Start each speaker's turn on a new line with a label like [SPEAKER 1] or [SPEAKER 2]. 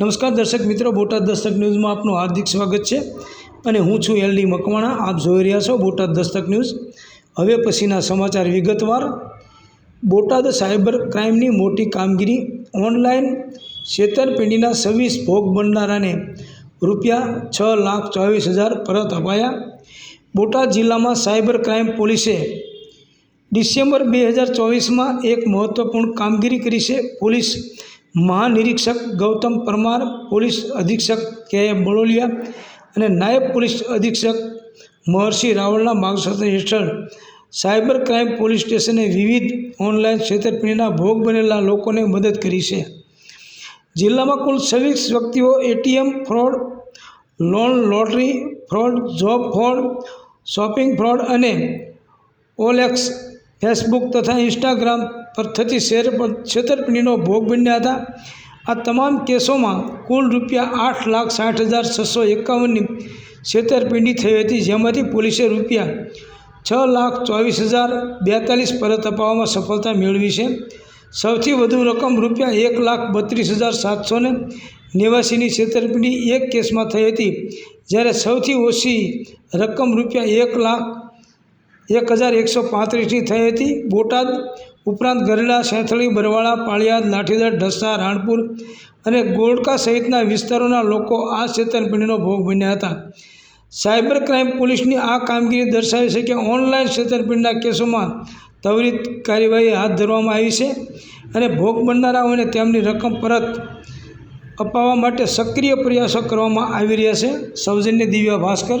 [SPEAKER 1] નમસ્કાર દર્શક મિત્રો, બોટાદ દસ્તક ન્યૂઝમાં આપનું હાર્દિક સ્વાગત છે અને હું છું એલડી મકવાણા. આપ જોઈ રહ્યા છો બોટાદ દસ્તક ન્યૂઝ. હવે પછીના સમાચાર વિગતવાર. બોટાદ સાયબર ક્રાઇમની મોટી કામગીરી ઓનલાઈન છેતરપિંડીના છવ્વીસ ભોગ બનનારાને રૂપિયા છ લાખ ચોવીસ હજાર પરત અપાયા. બોટાદ જિલ્લામાં સાયબર ક્રાઇમ પોલીસે ડિસેમ્બર બે હજાર ચોવીસમાં એક મહત્ત્વપૂર્ણ કામગીરી કરી છે. પોલીસ મહાનિરીક્ષક ગૌતમ પરમાર, પોલીસ અધિક્ષક કે એ બળોલિયા અને નાયબ પોલીસ અધિક્ષક મહર્ષિ રાવળના માર્ગદર્શન હેઠળ સાયબર ક્રાઇમ પોલીસ સ્ટેશને વિવિધ ઓનલાઈન છેતરપિંડીના ભોગ બનેલા લોકોને મદદ કરી છે. જિલ્લામાં કુલ છવ્વીસ વ્યક્તિઓ ATM fraud, loan lottery fraud, job fraud, shopping fraud અને ઓલેક્સ ફેસબુક તથા ઇન્સ્ટાગ્રામ પર થતી શેર છેતરપિંડીનો ભોગ બન્યા હતા. આ તમામ કેસોમાં કુલ રૂપિયા આઠ લાખ સાઠ હજાર છસો એકાવનની છેતરપિંડી થઈ હતી, જેમાંથી પોલીસે રૂપિયા છ લાખ ચોવીસ હજાર બેતાલીસ પરત અપાવવામાં સફળતા મેળવી છે. સૌથી વધુ રકમ રૂપિયા એક લાખ બત્રીસ હજાર સાતસો ને નેવાસીની છેતરપિંડી એક કેસમાં થઈ હતી, જ્યારે સૌથી ઓછી રકમ રૂપિયા એક લાખ એક હજાર એકસો પાંત્રીસની થઈ હતી. બોટાદ ઉપરાંત ગરડા સેંથળી બરવાળા, પાળિયાદ, લાઠીદળ, ઢસા, રાણપુર અને ગોળકા સહિતના વિસ્તારોના લોકો આ છેતરપિંડીનો ભોગ બન્યા હતા. સાયબર ક્રાઇમ પોલીસની આ કામગીરી દર્શાવે છે કે ઓનલાઈન છેતરપિંડીના કેસોમાં ત્વરિત કાર્યવાહી હાથ ધરવામાં આવી છે અને ભોગ બનનારાઓને તેમની રકમ પરત અપાવવા માટે સક્રિય પ્રયાસો કરવામાં આવી રહ્યા છે. સૌજન્ય દિવ્યા ભાસ્કર